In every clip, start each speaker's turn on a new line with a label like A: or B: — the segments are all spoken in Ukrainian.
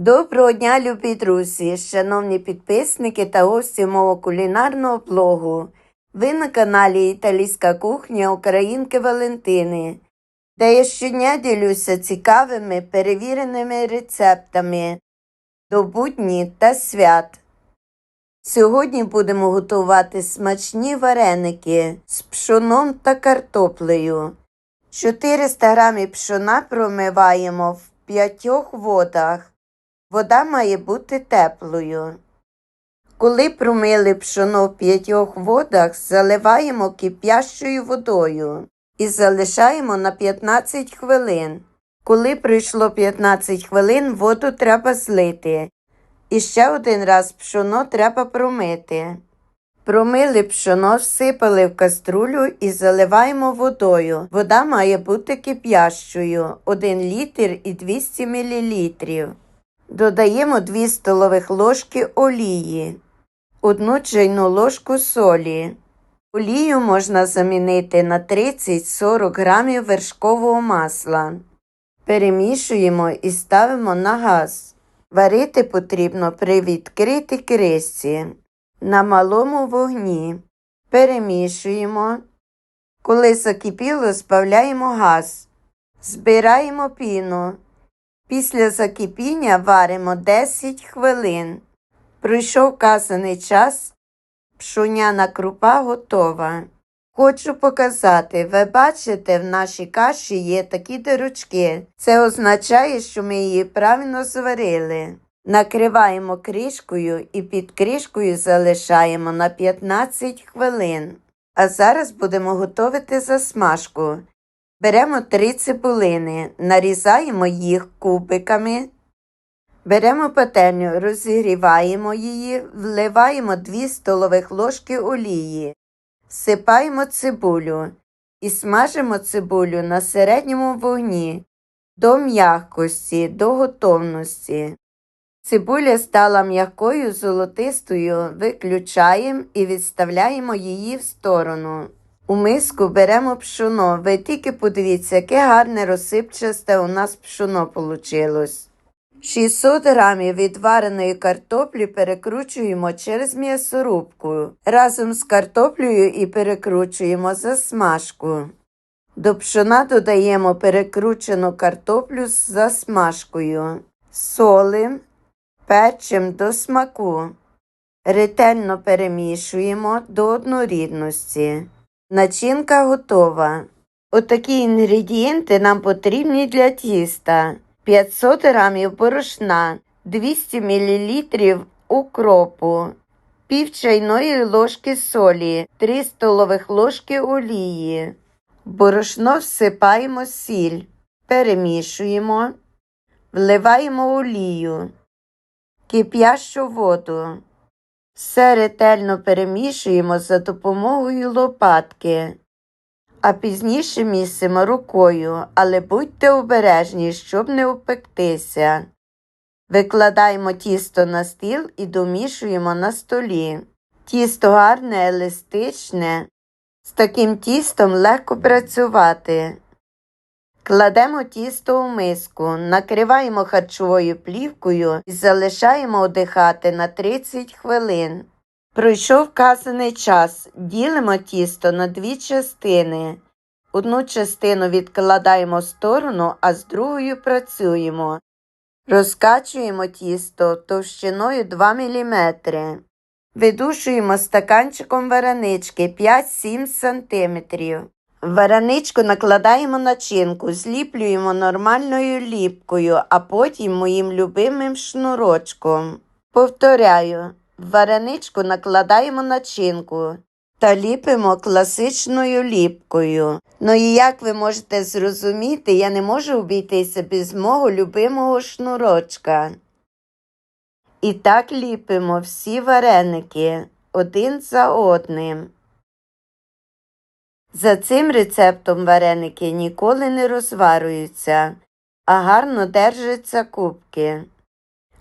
A: Доброго дня, любі друзі, шановні підписники та гості мого кулінарного блогу. Ви на каналі Італійська кухня Українки Валентини, де я щодня ділюся цікавими перевіреними рецептами до будні та свят. Сьогодні будемо готувати смачні вареники з пшоном та картоплею. 400 грамів пшона промиваємо в п'ятьох водах. Вода має бути теплою. Коли промили пшоно в п'ятьох водах, заливаємо кип'ящою водою і залишаємо на 15 хвилин. Коли пройшло 15 хвилин, воду треба злити. І ще один раз пшоно треба промити. Промили пшоно, всипали в каструлю і заливаємо водою. Вода має бути кип'ящою 1 літр і 200 мл. Додаємо 2 столових ложки олії, 1 чайну ложку солі. Олію можна замінити на 30-40 грамів вершкового масла. Перемішуємо і ставимо на газ. Варити потрібно при відкритій кришці на малому вогні. Перемішуємо. Коли закипіло, збавляємо газ. Збираємо піну. Після закипіння варимо 10 хвилин. Пройшов вказаний час, пшоняна крупа готова. Хочу показати, ви бачите, в нашій каші є такі дирочки. Це означає, що ми її правильно зварили. Накриваємо кришкою і під кришкою залишаємо на 15 хвилин. А зараз будемо готувати засмажку. Беремо три цибулини, нарізаємо їх кубиками. Беремо пательню, розігріваємо її, вливаємо 2 столових ложки олії, всипаємо цибулю і смажимо цибулю на середньому вогні до м'якості, до готовності. Цибуля стала м'якою золотистою, виключаємо і відставляємо її в сторону. У миску беремо пшоно. Ви тільки подивіться, яке гарне розсипчасте у нас пшоно получилось. 600 грамів відвареної картоплі перекручуємо через м'ясорубку. Разом з картоплею і перекручуємо засмажку. До пшона додаємо перекручену картоплю з засмажкою. Солим, печем до смаку. Ретельно перемішуємо до однорідності. Начинка готова. Отакі інгредієнти нам потрібні для тіста. 500 грамів борошна, 200 мл укропу, пів чайної ложки солі, 3 столових ложки олії. Борошно всипаємо сіль, перемішуємо, вливаємо олію, кип'ящу воду. Все ретельно перемішуємо за допомогою лопатки, а пізніше місимо рукою, але будьте обережні, щоб не опектися. Викладаємо тісто на стіл і домішуємо на столі. Тісто гарне, еластичне. З таким тістом легко працювати. Кладемо тісто у миску, накриваємо харчовою плівкою і залишаємо одихати на 30 хвилин. Пройшов вказаний час, ділимо тісто на дві частини. Одну частину відкладаємо в сторону, а з другою працюємо. Розкачуємо тісто товщиною 2 мм. Видушуємо стаканчиком варенички 5-7 см. Вареничку накладаємо начинку, зліплюємо нормальною ліпкою, а потім моїм любимим шнурочком. Повторяю, в вареничку накладаємо начинку та ліпимо класичною ліпкою. Ну і як ви можете зрозуміти, я не можу обійтися без мого любимого шнурочка. І так ліпимо всі вареники один за одним. За цим рецептом вареники ніколи не розварюються, а гарно держаться кубки.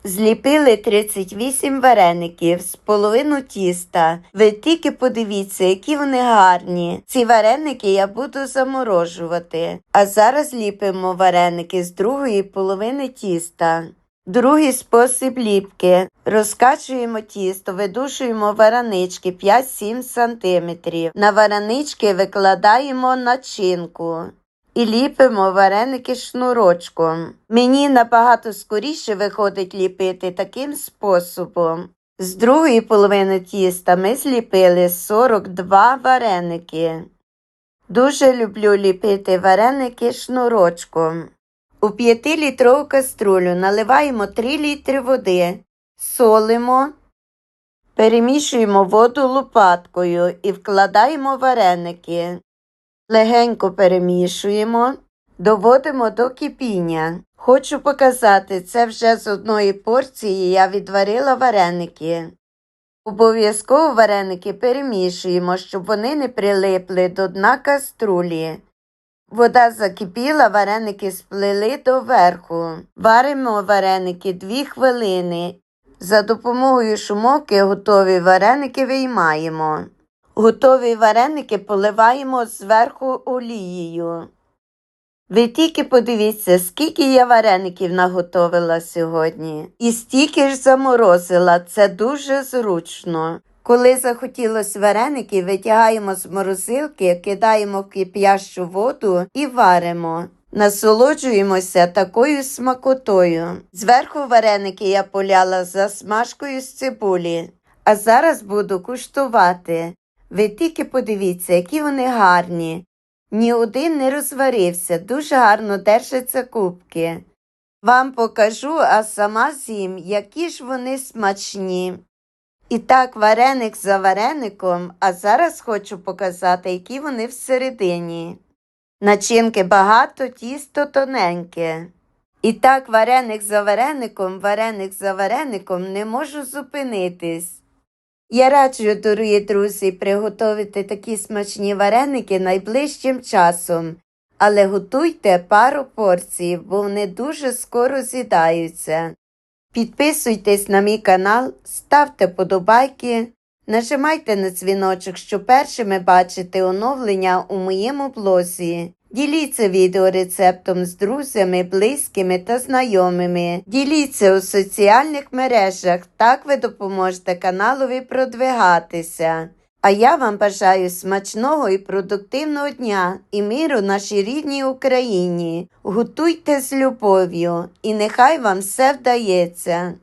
A: Зліпили 38 вареників з половину тіста. Ви тільки подивіться, які вони гарні. Ці вареники я буду заморожувати. А зараз ліпимо вареники з другої половини тіста. Другий спосіб ліпки. Розкачуємо тісто, видушуємо варанички 5-7 см. На варанички викладаємо начинку і ліпимо вареники шнурочком. Мені набагато скоріше виходить ліпити таким способом. З другої половини тіста ми зліпили 42 вареники. Дуже люблю ліпити вареники шнурочком. У 5-літрову каструлю наливаємо 3 літри води, солимо, перемішуємо воду лопаткою і вкладаємо вареники. Легенько перемішуємо, доводимо до кипіння. Хочу показати, це вже з одної порції я відварила вареники. Обов'язково вареники перемішуємо, щоб вони не прилипли до дна каструлі. Вода закипіла, вареники сплили до верху. Варимо вареники 2 хвилини. За допомогою шумовки готові вареники виймаємо. Готові вареники поливаємо зверху олією. Ви тільки подивіться, скільки я вареників наготовила сьогодні. І стільки ж заморозила, це дуже зручно. Коли захотілось вареники, витягаємо з морозилки, кидаємо в кип'ящу воду і варимо. Насолоджуємося такою смакотою. Зверху вареники я поляла засмажкою з цибулі, а зараз буду куштувати. Ви тільки подивіться, які вони гарні. Ні один не розварився, дуже гарно держаться кубки. Вам покажу, а сама з'їм, які ж вони смачні. І так, вареник за вареником, а зараз хочу показати, які вони всередині. Начинки багато, тісто тоненьке. І так, вареник за вареником, вареник за вареником не можу зупинитись. Я раджу, дорогі друзі, приготувати такі смачні вареники найближчим часом, але готуйте пару порцій, бо вони дуже скоро з'їдаються. Підписуйтесь на мій канал, ставте подобайки, нажимайте на дзвіночок, щоб першими бачити оновлення у моєму блозі. Діліться відеорецептом з друзями, близькими та знайомими. Діліться у соціальних мережах, так ви допоможете каналові продвигатися. А я вам бажаю смачного і продуктивного дня і миру нашій рідній Україні. Готуйте з любов'ю, і нехай вам все вдається.